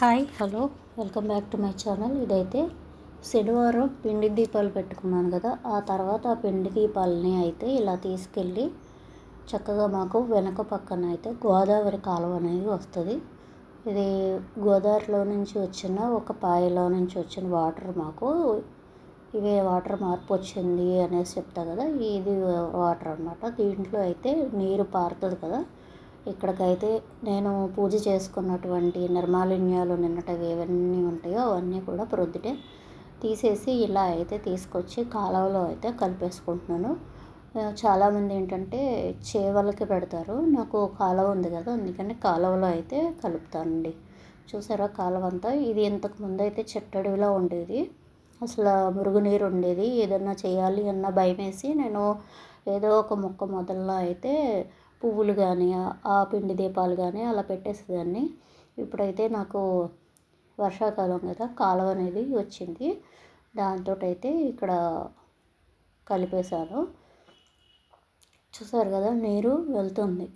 Hi hello. Welcome back to my channel. ఇదైతే శనివారం పిండి దీపాలు పెట్టుకున్నాను కదా. ఆ తర్వాత ఆ పిండి దీపాలని అయితే ఇలా తీసుకెళ్ళి చక్కగా మాకు వెనక పక్కన అయితే గోదావరి కాలువ అనేది వస్తుంది. ఇది గోదావరిలో నుంచి వచ్చిన ఒక పాయలో నుంచి వచ్చిన వాటర్ మాకు ఇవే వాటర్ మార్పు వచ్చింది అనేసి చెప్తా కదా. ఇది వాటర్ అనమాట దీంట్లో అయితే నీరు పారుతుంది కదా. ఇక్కడికైతే నేను పూజ చేసుకున్నటువంటి నిర్మాలిన్యాలు నిన్నటివి ఏవన్నీ ఉంటాయో అవన్నీ కూడా ప్రొద్దుటే తీసేసి ఇలా అయితే తీసుకొచ్చి కాలువలో అయితే కలిపేసుకుంటున్నాను. చాలామంది ఏంటంటే చేవలకి పెడతారు. నాకు కాలువ ఉంది కదా అందుకని కాలువలో అయితే కలుపుతానండి. చూసారా కాలువ అంతా ఇది ఇంతకు ముందు అయితే చెట్టడివిలో ఉండేది. అసలు మురుగునీరు ఉండేది. ఏదన్నా చేయాలి అన్న భయం వేసి నేను ఏదో ఒక మొక్క మొదల్లో అయితే పువ్వులు కానీ ఆ పిండి దీపాలు కానీ అలా పెట్టేసేదాన్ని. ఇప్పుడైతే నాకు వర్షాకాలం కదా కాలువ అనేది వచ్చింది. దాంతో అయితే ఇక్కడ కలిపేశాను. చూసారు కదా నీరు వెళ్తుంది.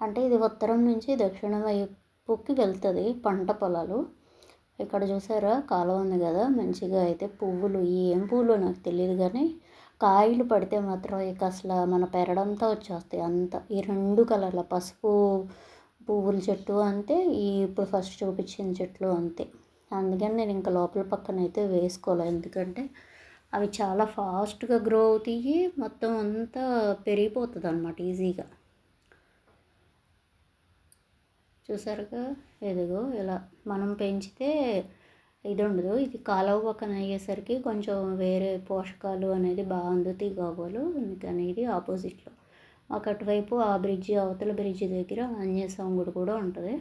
అంటే ఇది ఉత్తరం నుంచి దక్షిణం వైపుకి వెళ్తుంది పంట పొలాలు. ఇక్కడ చూసారా కాలువ ఉంది కదా మంచిగా అయితే పువ్వులు ఏం పువ్వులు నాకు తెలియదు కానీ కాయలు పడితే మాత్రం ఇక అసలు మన పెరడంతా వచ్చేస్తాయి. అంత ఈ రెండు కలర్ల పసుపు పువ్వుల చెట్టు అంతే ఈ ఇప్పుడు ఫస్ట్ చూపించిన చెట్లు అంతే. అందుకని నేను ఇంకా లోపల పక్కన అయితే వేసుకోవాలి ఎందుకంటే అవి చాలా ఫాస్ట్గా గ్రో అవుతాయి మొత్తం అంతా పెరిగిపోతుంది అనమాట ఈజీగా. చూసారుగా? ఎదుగో ఇలా మనం పెంచితే ఇది ఉండదు ఇది కాలువ పక్కన అయ్యేసరికి కొంచెం వేరే పోషకాలు అనేది బాగా అందుతాయి కాబోలు అనేది ఆపోజిట్లో. మాకు అటువైపు ఆ బ్రిడ్జి అవతల బ్రిడ్జి దగ్గర ఆంజనేయ స్వామి గుడి కూడా ఉంటుంది.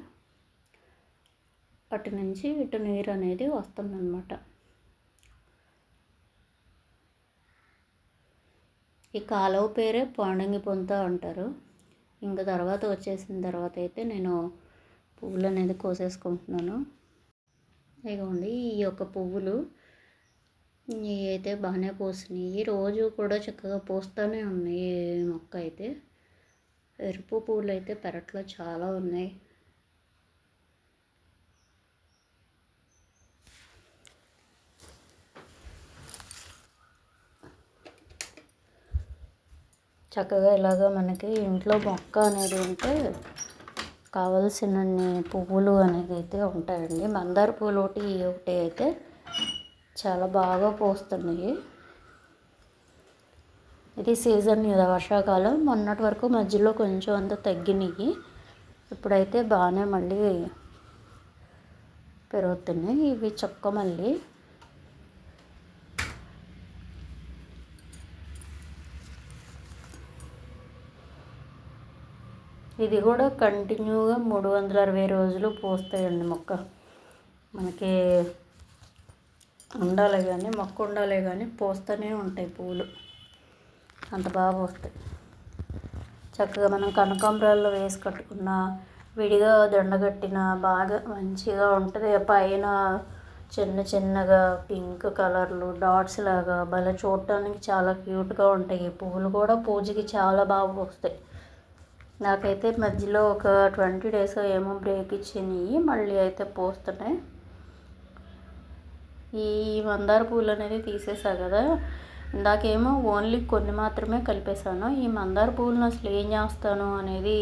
అటు నుంచి ఇటు నీరు అనేది వస్తుందన్నమాట. ఈ కాలువ పేరే పాండంగి పొంత అంటారు. ఇంకా తర్వాత వచ్చేసిన తర్వాత అయితే నేను పువ్వులు అనేది కోసేసుకుంటున్నాను. ఇగోండి ఈ యొక్క పువ్వులు ఇవి అయితే బాగానే పోసినాయి. రోజు కూడా చక్కగా పోస్తూనే ఉన్నాయి మొక్క అయితే. ఎరుపు పువ్వులు అయితే పెరట్లో చాలా ఉన్నాయి. చక్కగా ఇలాగ మనకి ఇంట్లో మొక్క అనేది ఉంటే కావలసినన్ని పువ్వులు అనేది అయితే ఉంటాయండి. మందార పూలు ఒకటి ఒకటి అయితే చాలా బాగా పోస్తున్నాయి. ఇది సీజన్ కదా వర్షాకాలం. మొన్నటి వరకు మధ్యలో కొంచెం అంత తగ్గినాయి. ఇప్పుడైతే బాగానే మళ్ళీ పెరుగుతున్నాయి. ఇవి చొక్క మళ్ళీ. ఇది కూడా కంటిన్యూగా మూడు వందల అరవై రోజులు పోస్తాయండి మొక్క. మనకి ఉండాలి కానీ మొక్క ఉండాలి కానీ పోస్తూనే ఉంటాయి పూలు. అంత బాగా పోస్తాయి. చక్కగా మనం కనకాంబరాల్లో వేసి కట్టుకున్న విడిగా దండగట్టిన బాగా మంచిగా ఉంటుంది. పైన చిన్న చిన్నగా పింక్ కలర్లు డాట్స్ లాగా భలే చూడటానికి చాలా క్యూట్గా ఉంటాయి. పువ్వులు కూడా పూజకి చాలా బాగా వస్తాయి నాకైతే మధ్యలో ఒక ట్వంటీ డేస్ ఏమో బ్రేక్ ఇచ్చినాయి మళ్ళీ అయితే పోస్తున్నాయి ఈ మందార పూలు అనేది తీసేసా కదా. ఇందాకేమో ఓన్లీ కొన్ని మాత్రమే కలిపేశాను. ఈ మందార పువ్వులను అసలు ఏం చేస్తాను అనేది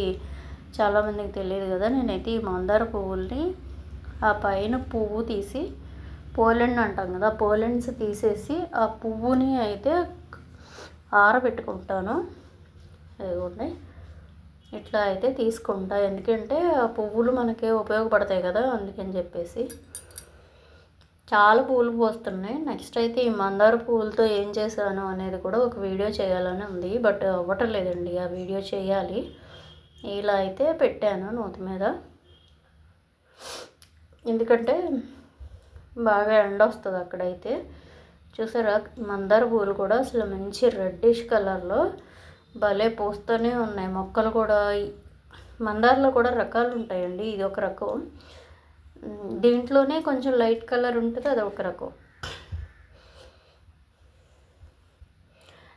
చాలామందికి తెలియదు కదా. నేనైతే ఈ మందార పువ్వుల్ని ఆ పైన పువ్వు తీసి పోలెండ్ అంటాం కదా పోలెండ్స్ తీసేసి ఆ పువ్వుని అయితే ఆరబెట్టుకుంటాను. అదిగోండి ఇట్లా అయితే తీసుకుంటా. ఎందుకంటే ఆ పువ్వులు మనకి ఉపయోగపడతాయి కదా అందుకని చెప్పేసి. చాలా పూలు పోస్తున్నాయి. నెక్స్ట్ అయితే ఈ మందార పువ్వులతో ఏం చేశాను అనేది కూడా ఒక వీడియో చేయాలని ఉంది. బట్ అవ్వటం లేదండి. ఆ వీడియో చేయాలి. ఇలా అయితే పెట్టాను నూత మీద. ఎందుకంటే బాగా ఎండ వస్తుంది అక్కడైతే. చూసారా? మందార పువ్వులు కూడా అసలు మంచి రెడ్డిష్ కలర్లో భలే పూస్తూనే ఉన్నాయి. మొక్కలు కూడా మందారలో కూడా రకాలు ఉంటాయండి. ఇది ఒక రకం. దీంట్లోనే కొంచెం లైట్ కలర్ ఉంటుంది అది ఒక రకం.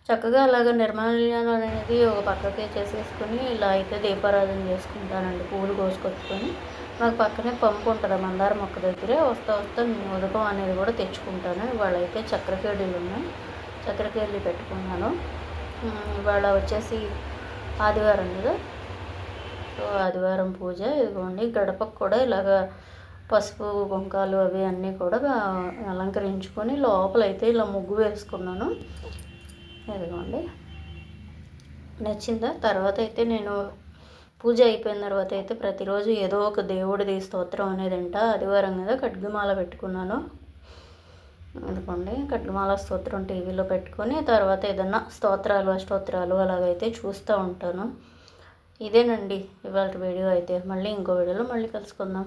చక్కగా అలాగ నిర్మాల్యాలు అనేది ఒక పక్కకే చేసేసుకొని ఇలా అయితే దీపారాధన చేసుకుంటానండి. పూలు కోసుకొచ్చుకొని నాకు పక్కనే పంపు ఉంటుంది మందార మొక్క దగ్గరే. వస్తా వస్తా నేను ఉదకం అనేది కూడా తెచ్చుకుంటాను. ఇవాళ అయితే చక్రకేళీలు ఉన్నాయి. చక్రకేళి పెట్టుకున్నాను. ఇవాళ వచ్చేసి ఆదివారం కదా. సో ఆదివారం పూజ ఇదిగోండి. గడపకు కూడా ఇలాగ పసుపు బొంకాలు అవి అన్నీ కూడా అలంకరించుకొని లోపలైతే ఇలా ముగ్గు వేసుకున్నాను. ఇదిగోండి. నచ్చిందా? తర్వాత అయితే నేను పూజ అయిపోయిన తర్వాత అయితే ప్రతిరోజు ఏదో ఒక దేవుడిది స్తోత్రం అనేది అంట. ఆదివారం కదా ఖడ్గమాల పెట్టుకున్నాను. అనుకోండి ఖడ్గమాల స్తోత్రం టీవీలో పెట్టుకొని తర్వాత ఏదన్నా స్తోత్రాలు అష్టోత్రాలు అలాగైతే చూస్తూ ఉంటాను. ఇదేనండి ఇవాళ వీడియో అయితే. మళ్ళీ ఇంకో వీడియోలో మళ్ళీ కలుసుకుందాం.